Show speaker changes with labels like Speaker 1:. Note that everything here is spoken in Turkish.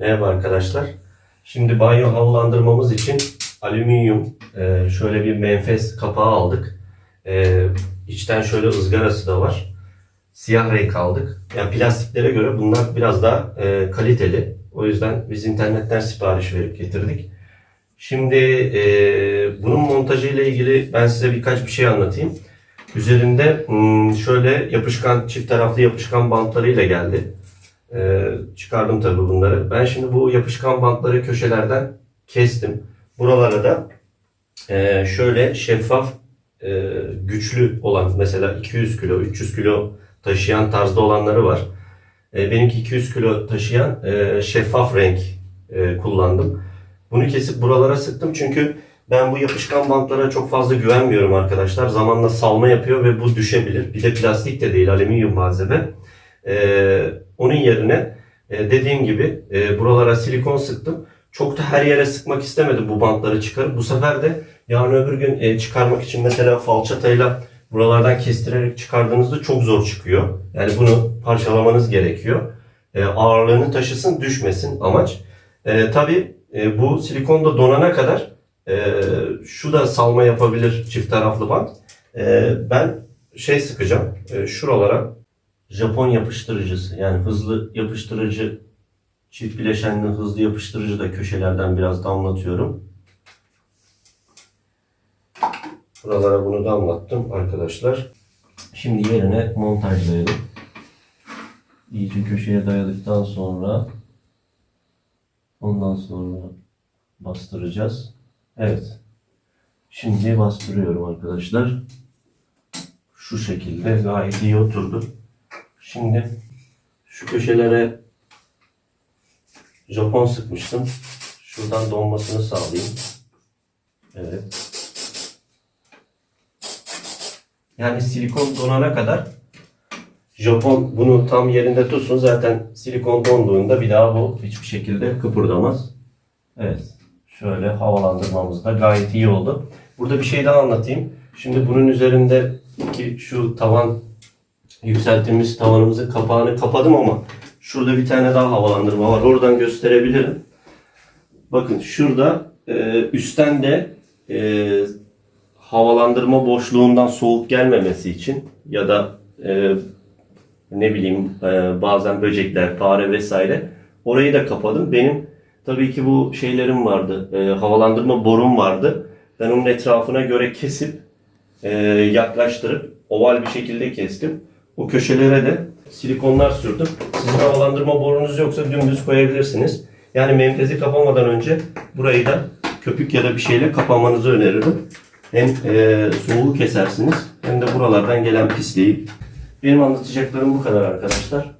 Speaker 1: Merhaba arkadaşlar. Şimdi banyo havalandırmamız için alüminyum e, şöyle bir menfez kapağı aldık. E, içten şöyle ızgarası da var. Siyah renk aldık. Yani plastiklere göre bunlar biraz daha e, kaliteli. O yüzden biz internetten sipariş verip getirdik. Şimdi bunun montajı ile ilgili ben size birkaç bir şey anlatayım. Üzerinde hmm, şöyle yapışkan çift taraflı yapışkan bantlarıyla geldi. Ee, çıkardım tabii bunları. Ben şimdi bu yapışkan bantları köşelerden kestim. Buralara da e, şöyle şeffaf e, güçlü olan mesela 200 kilo 300 kilo taşıyan tarzda olanları var. E, benimki 200 kilo taşıyan e, şeffaf renk e, kullandım. Bunu kesip buralara sıktım çünkü ben bu yapışkan bantlara çok fazla güvenmiyorum arkadaşlar. Zamanla salma yapıyor ve bu düşebilir. Bir de plastik de değil alüminyum malzeme. Ee, onun yerine e, dediğim gibi e, buralara silikon sıktım. Çok da her yere sıkmak istemedim bu bantları çıkarıp. Bu sefer de yarın öbür gün e, çıkarmak için mesela falçatayla buralardan kestirerek çıkardığınızda çok zor çıkıyor. Yani bunu parçalamanız gerekiyor. E, ağırlığını taşısın düşmesin amaç. E, Tabi bu silikon da donana kadar e, şu da salma yapabilir çift taraflı bant. E, ben şey sıkacağım e, şuralara Japon yapıştırıcısı yani hızlı yapıştırıcı çift bileşenli hızlı yapıştırıcı da köşelerden biraz damlatıyorum. Buralara bunu damlattım arkadaşlar. Şimdi yerine montajlayalım. İyice köşeye dayadıktan sonra ondan sonra bastıracağız. Evet. Şimdi bastırıyorum arkadaşlar. Şu şekilde gayet iyi oturdu. Şimdi şu köşelere Japon sıkmıştım. Şuradan donmasını sağlayayım. Evet. Yani silikon donana kadar Japon bunu tam yerinde tutsun. Zaten silikon donduğunda bir daha bu hiçbir şekilde kıpırdamaz. Evet. Şöyle havalandırmamız da gayet iyi oldu. Burada bir şey daha anlatayım. Şimdi bunun üzerindeki şu tavan yükselttiğimiz tavanımızın kapağını kapadım ama şurada bir tane daha havalandırma var. Oradan gösterebilirim. Bakın şurada e, üstten de e, havalandırma boşluğundan soğuk gelmemesi için ya da e, ne bileyim e, bazen böcekler, fare vesaire orayı da kapadım. Benim tabii ki bu şeylerim vardı. E, havalandırma borum vardı. Ben onun etrafına göre kesip e, yaklaştırıp oval bir şekilde kestim. O köşelere de silikonlar sürdüm. Sizin havalandırma borunuz yoksa dümdüz koyabilirsiniz. Yani menfezi kapamadan önce burayı da köpük ya da bir şeyle kapamanızı öneririm. Hem e, soğuğu kesersiniz hem de buralardan gelen pisliği. Benim anlatacaklarım bu kadar arkadaşlar.